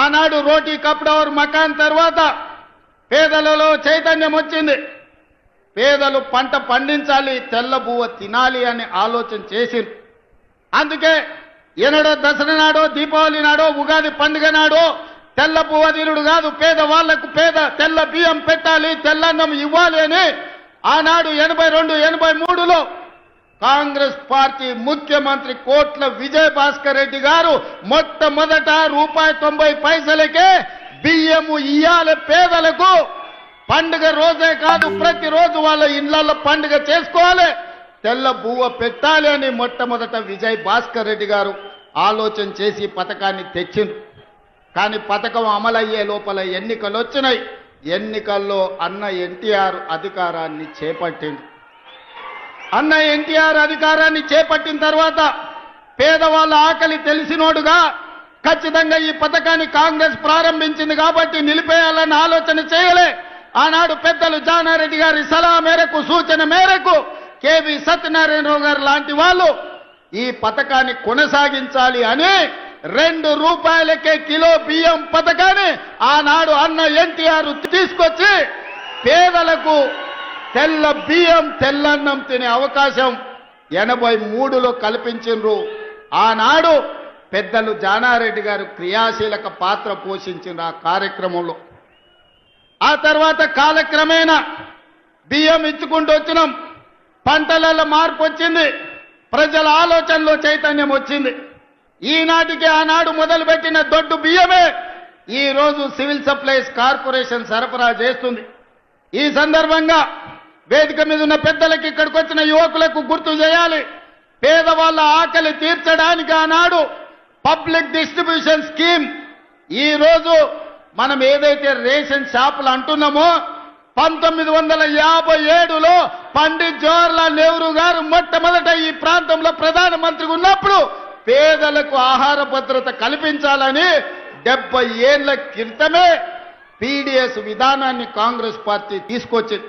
ఆనాడు రోటీ కప్డవర్ మకాన్ తర్వాత పేదలలో చైతన్యం వచ్చింది. పేదలు పంట పండించాలి తెల్ల బువ్వ తినాలి అని ఆలోచన చేసింది అందుకే ఎనడో దసరా నాడో దీపావళి నాడో ఉగాది పండుగ నాడో తెల్ల పువ్వదీరుడు కాదు పేద వాళ్ళకు పేద తెల్ల బియ్యం పెట్టాలి తెల్లన్నం ఇవ్వాలి అని ఆనాడు ఎనభై రెండు ఎనభై మూడులో కాంగ్రెస్ పార్టీ ముఖ్యమంత్రి కోట్ల విజయ్ భాస్కర్ రెడ్డి గారు మొట్టమొదట రూపాయి తొంభై పైసలకే బియ్యము ఇయ్యాలి పేదలకు. పండుగ రోజే కాదు ప్రతిరోజు వాళ్ళ ఇళ్ళలో పండుగ చేసుకోవాలి. తెల్ల బువ్వ పెట్టాలి అని మొట్టమొదట విజయ్ భాస్కర్ రెడ్డి గారు ఆలోచన చేసి పథకాన్ని తెచ్చింది కానీ పథకం అమలయ్యే లోపల ఎన్నికలు వచ్చినాయి ఎన్నికల్లో అన్న ఎన్టీఆర్ అధికారాన్ని చేపట్టింది అన్న ఎన్టీఆర్ అధికారాన్ని చేపట్టిన తర్వాత పేదవాళ్ళ ఆకలి తెలిసినోడుగా ఖచ్చితంగా ఈ పథకాన్ని కాంగ్రెస్ ప్రారంభించింది కాబట్టి నిలిపేయాలని ఆలోచన చేయలే. ఆనాడు పెద్దలు జానారెడ్డి గారి సలహా మేరకు సూచన మేరకు కేవి సత్యనారాయణరావు గారు లాంటి వాళ్ళు ఈ పథకాన్ని కొనసాగించాలి అని రెండు రూపాయలకే కిలో బియ్యం పథకాన్ని ఆనాడు అన్న ఎన్టీఆర్ తీసుకొచ్చి పేదలకు తెల్ల బియ్యం తెల్లన్నం తినే అవకాశం ఎనభై మూడులో కల్పించిండ్రు. ఆనాడు పెద్దలు జానారెడ్డి గారు క్రియాశీలక పాత్ర పోషించిన ఆ కార్యక్రమంలో. ఆ తర్వాత కాలక్రమేణా బియ్యం ఇచ్చుకుంటూ వచ్చినాం. పంటలలో మార్పు వచ్చింది. ప్రజల ఆలోచనలో చైతన్యం వచ్చింది. ఈనాటికి ఆనాడు మొదలుపెట్టిన దొడ్డు బియ్యమే ఈరోజు సివిల్ సప్లైస్ కార్పొరేషన్ సరఫరా చేస్తుంది. ఈ సందర్భంగా వేదిక మీద ఉన్న పెద్దలకు ఇక్కడికి వచ్చిన యువకులకు గుర్తు చేయాలి. పేదవాళ్ళ ఆకలి తీర్చడానికి ఆనాడు పబ్లిక్ డిస్ట్రిబ్యూషన్ స్కీమ్ ఈ రోజు మనం ఏదైతే రేషన్ షాపులు అంటున్నామో పంతొమ్మిది వందల యాభై ఏడులో పండిత్ జవహర్లాల్ నెహ్రూ గారు మొట్టమొదట ఈ ప్రాంతంలో ప్రధానమంత్రి ఉన్నప్పుడు పేదలకు ఆహార భద్రత కల్పించాలని డెబ్బై ఏళ్ళ క్రితమే పీడిఎస్ విధానాన్ని కాంగ్రెస్ పార్టీ తీసుకొచ్చింది.